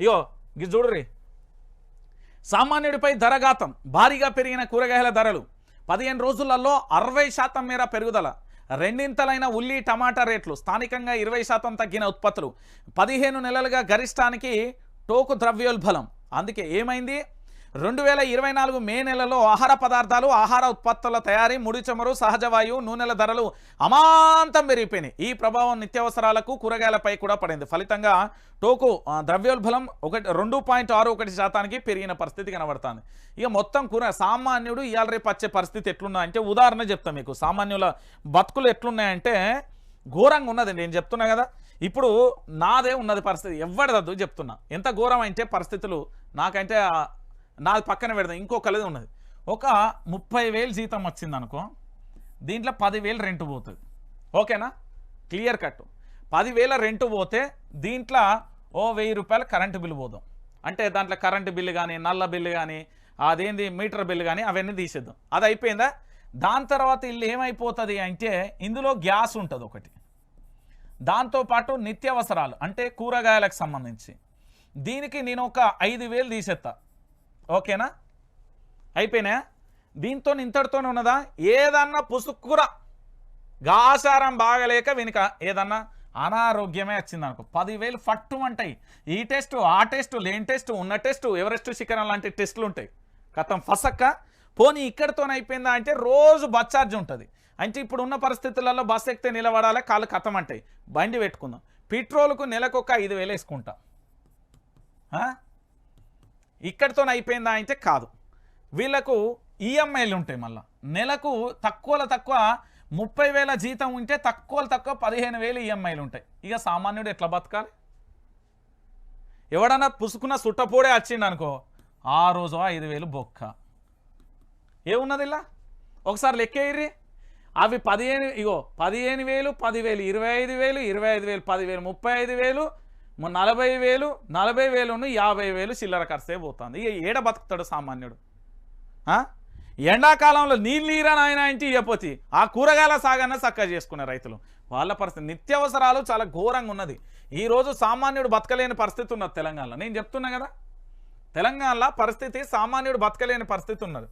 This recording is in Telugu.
ఇగో ఇది చూడుర్రి. సామాన్యుడిపై ధరఘాతం భారీగా పెరిగిన కూరగాయల ధరలు. పదిహేను రోజులలో అరవై శాతం మేర పెరుగుదల. రెండింతలైన ఉల్లి టమాటా రేట్లు స్థానికంగా ఇరవై శాతం తగ్గిన ఉత్పత్తులు. పదిహేను నెలలుగా గరిష్టానికి టోకు ద్రవ్యోల్బలం. అందుకే ఏమైంది? రెండు వేల ఇరవై నాలుగు మే నెలలో ఆహార పదార్థాలు ఆహార ఉత్పత్తుల తయారీ ముడి చమురు సహజ వాయువు నూనెల ధరలు అమాంతం పెరిగిపోయినాయి. ఈ ప్రభావం నిత్యావసరాలకు కూరగాయలపై కూడా పడింది. ఫలితంగా టోకు ద్రవ్యోల్బలం ఒకటి రెండు పాయింట్ ఆరు ఒకటి శాతానికి పెరిగిన పరిస్థితి కనబడుతుంది. ఇక మొత్తం కూర సామాన్యుడు ఇవాళ రేపు వచ్చే పరిస్థితి ఎట్లున్నా అంటే ఉదాహరణ చెప్తాను మీకు. సామాన్యుల బతుకులు ఎట్లున్నాయంటే ఘోరంగా ఉన్నది నేను చెప్తున్నా కదా. ఇప్పుడు నాదే ఉన్నది పరిస్థితి. ఎవరిదద్దు చెప్తున్నా. ఎంత ఘోరం అంటే పరిస్థితులు నాకంటే నాది పక్కన పెడదాం ఇంకొకరిది ఉన్నది. ఒక ముప్పై వేలు జీతం వచ్చింది అనుకో దీంట్లో పదివేలు రెంట్ పోతుంది. ఓకేనా? క్లియర్ కట్ పదివేల రెంట్ పోతే దీంట్లో ఓ వెయ్యి రూపాయలు కరెంటు బిల్లు పోదాం. అంటే దాంట్లో కరెంటు బిల్లు కానీ నల్ల బిల్లు కానీ అదేంది మీటర్ బిల్లు కానీ అవన్నీ తీసేద్దాం. అది అయిపోయిందా? దాని తర్వాత ఇల్లు ఏమైపోతుంది అంటే ఇందులో గ్యాస్ ఉంటుంది ఒకటి. దాంతోపాటు నిత్యావసరాలు అంటే కూరగాయలకు సంబంధించి. దీనికి నేను ఒక ఐదు వేలు తీసేస్తా ఓకేనా? అయిపోయినా దీంతో ఇంతటితోనే ఉన్నదా? ఏదన్నా పుసుక్కుర గాసారం బాగలేక వెనుక ఏదన్నా అనారోగ్యమే వచ్చింది అనుకో పదివేలు ఫట్టు ఉంటాయి ఈ టెస్ట్ ఆ టెస్ట్ లేని టెస్ట్ ఉన్న టెస్ట్ ఎవరెస్ట్ శిఖరం లాంటి టెస్టులు ఉంటాయి. కథం ఫసక్క. పోనీ ఇక్కడితోనే అయిపోయిందా అంటే రోజు బస్ ఛార్జ్ ఉంటుంది. అంటే ఇప్పుడు ఉన్న పరిస్థితులలో బస్ ఎక్కితే నిలబడాలి? కాళ్ళు కథం అంటాయి. బండి పెట్టుకుందాం. పెట్రోల్కు నెలకు ఒక ఐదు వేలు వేసుకుంటాం. ఇక్కడితో అయిపోయిందా అయితే కాదు. వీళ్ళకు ఈఎంఐలు ఉంటాయి మళ్ళీ. నెలకు తక్కువలో తక్కువ ముప్పై వేల జీతం ఉంటే తక్కువలో తక్కువ పదిహేను వేలు ఈఎంఐలు ఉంటాయి. ఇక సామాన్యుడు ఎట్లా బతకాలి? ఎవడన్నా పుసుకున్న సుట్టపోడే వచ్చిండు అనుకో ఆ రోజు ఐదు వేలు బొక్క. ఏమున్నది ఇలా? ఒకసారి లెక్కేయ్రి అవి పదిహేను ఇగో పదిహేను వేలు పదివేలు ఇరవై ఐదు వేలు ఇరవై ఐదు వేలు పదివేలు ముప్పై ఐదు వేలు నలభై వేలు నలభై వేలును యాభై వేలు చిల్లర ఖర్చే పోతుంది. ఇక ఏడ బతుకుతాడు సామాన్యుడు? ఎండాకాలంలో నీళ్ళు నీరా నాయన ఇంటి ఇవ్వపోతే ఆ కూరగాయల సాగన్న చక్కగా చేసుకునే రైతులు. వాళ్ళ పరిస్థితి నిత్యావసరాలు చాలా ఘోరంగా ఉన్నది. ఈ రోజు సామాన్యుడు బతకలేని పరిస్థితి ఉన్నది తెలంగాణలో. నేను చెప్తున్నా కదా తెలంగాణలో పరిస్థితి సామాన్యుడు బతకలేని పరిస్థితి ఉన్నది.